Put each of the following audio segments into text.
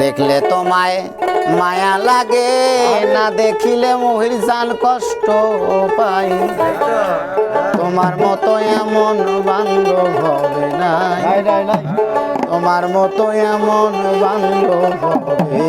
দেখলে তোমায় মায়া লাগে না দেখিলে মহির জান কষ্ট পাই তোমার মতো এমন বান্ধব হবে নাই। তোমার মতো এমন বান্ধব হবে।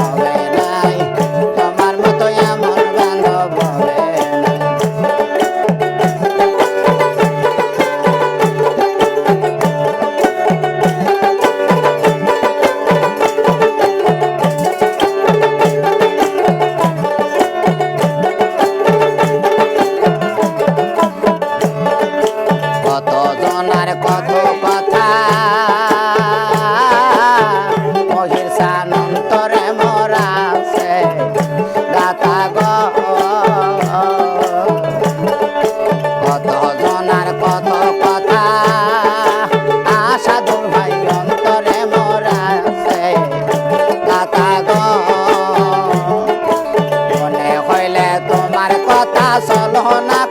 Father. চলনা